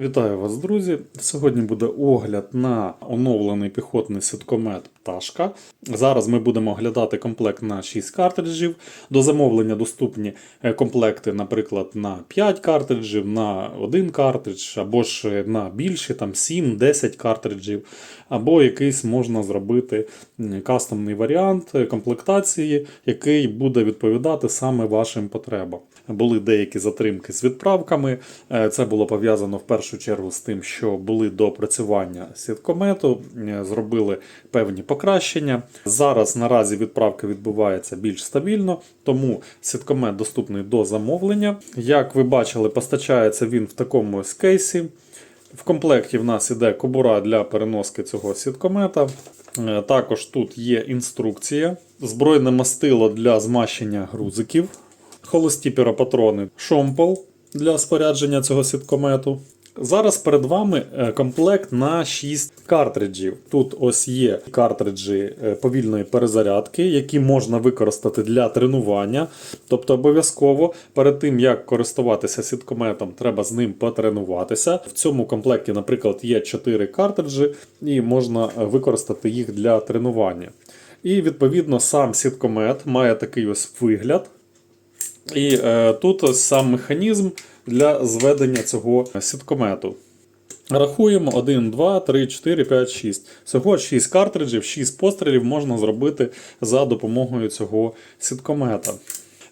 Вітаю вас, друзі! Сьогодні буде огляд на оновлений піхотний сіткомет Пташка. Зараз ми будемо оглядати комплект на 6 картриджів. До замовлення доступні е, комплекти, наприклад, на 5 картриджів, на 1 картридж, або ж на більші, там 7-10 картриджів, або якийсь можна зробити кастомний варіант е, комплектації, який буде відповідати саме вашим потребам. Були деякі затримки з відправками. Е, Це було пов'язано в першу чергу з тим, що були до опрацювання сіткомету, е, зробили певні покращення. Зараз наразі відправка відбувається більш стабільно, тому сіткомет доступний до замовлення. Як ви бачили, постачається він в такому ось кейсі. В комплекті в нас іде кобура для переноски цього сіткомета. Е, Також тут є інструкція, збройне мастило для змащення грузиків, холості піропатрони, шомпол для спорядження цього сіткомету. Зараз перед вами е, комплект на 6 картриджів. Тут ось є картриджі е, повільної перезарядки, які можна використати для тренування. Тобто обов'язково перед тим, як користуватися сіткометом, треба з ним потренуватися. В цьому комплекті, наприклад, є 4 картриджі, і можна використати їх для тренування. І відповідно сам сіткомет має такий ось вигляд. І е, тут сам механізм для зведення цього сіткомету. Рахуємо 1, 2, 3, 4, 5, 6. Всього 6 картриджів, 6 пострілів можна зробити за допомогою цього сіткомета.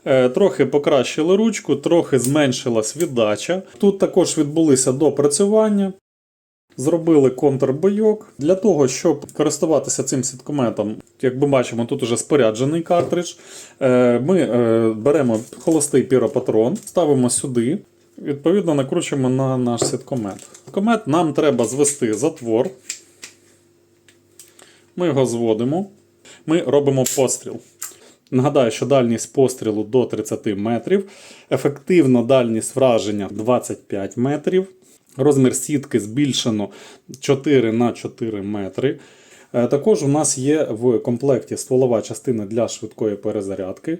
Е, Трохи покращили ручку, трохи зменшилась віддача. Тут також відбулися допрацювання. Зробили контрбойок. Для того, щоб користуватися цим сіткометом, як ми бачимо, тут уже споряджений картридж. Е, Ми е, беремо холостий піропатрон, ставимо сюди, відповідно накручуємо на наш сіткомет. Сіткомет нам треба звести затвор. Ми його зводимо. Ми робимо постріл. Нагадаю, що дальність пострілу до 30 метрів, ефективна дальність враження 25 метрів. Розмір сітки збільшено 4 на 4 метри. Е, Також у нас є в комплекті стволова частина для швидкої перезарядки.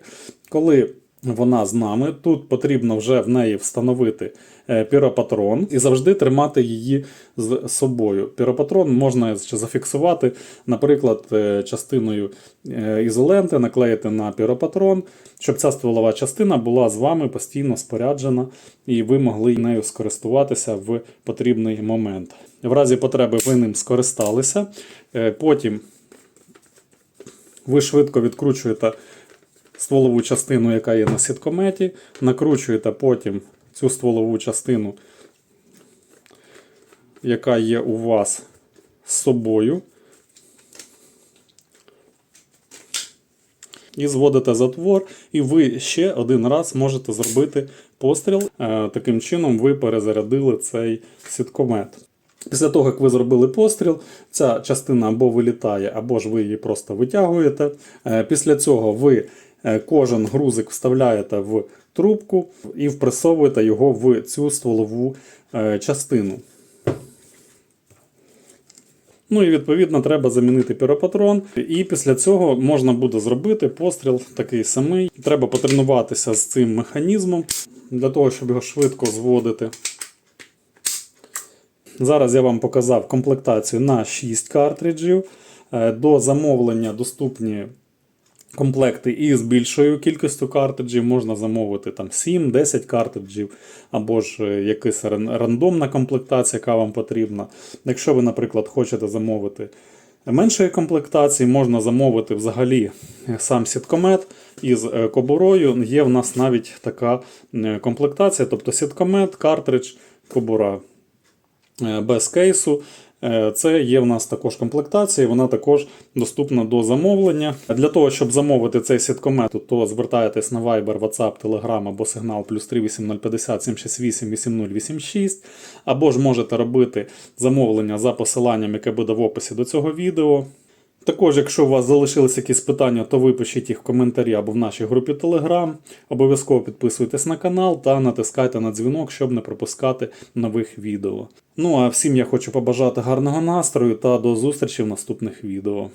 Коли вона з нами, тут потрібно вже в неї встановити е, піропатрон і завжди тримати її з собою. Піропатрон можна зафіксувати, наприклад, е, частиною е, ізоленти, наклеїти на піропатрон, щоб ця стволова частина була з вами постійно споряджена і ви могли нею скористуватися в потрібний момент. В разі потреби ви ним скористалися. Потім ви швидко відкручуєте стволову частину, яка є на сіткометі, накручуєте потім цю стволову частину, яка є у вас з собою. І зводите затвор, і ви ще один раз можете зробити постріл. Е, Таким чином ви перезарядили цей сіткомет. Після того, як ви зробили постріл, ця частина або вилітає, або ж ви її просто витягуєте. Е, Після цього ви кожен грузик вставляєте в трубку і впресовуєте його в цю стволову е, частину. Ну і відповідно треба замінити піропатрон. І після цього можна буде зробити постріл такий самий. Треба потренуватися з цим механізмом для того, щоб його швидко зводити. Зараз я вам показав комплектацію на 6 картриджів. Е, До замовлення доступні комплекти із більшою кількістю картриджів. Можна замовити там 7-10 картриджів, або ж е, якась рандомна комплектація, яка вам потрібна. Якщо ви, наприклад, хочете замовити меншої комплектації, можна замовити взагалі сам сіткомет із е, кобурою. Є в нас навіть така е, комплектація, тобто сіткомет, картридж, кобура е, без кейсу. Е, Це є в нас також комплектація, вона також доступна до замовлення. Для того, щоб замовити цей сіткомет, то звертаєтесь на Viber, WhatsApp, Telegram або сигнал плюс 38050 768 8086, або ж можете робити замовлення за посиланням, яке буде в описі до цього відео. Також, якщо у вас залишились якісь питання, то ви пишіть їх в коментарі або в нашій групі Telegram. Обов'язково підписуйтесь на канал та натискайте на дзвінок, щоб не пропускати нових відео. Ну а всім я хочу побажати гарного настрою та до зустрічі в наступних відео.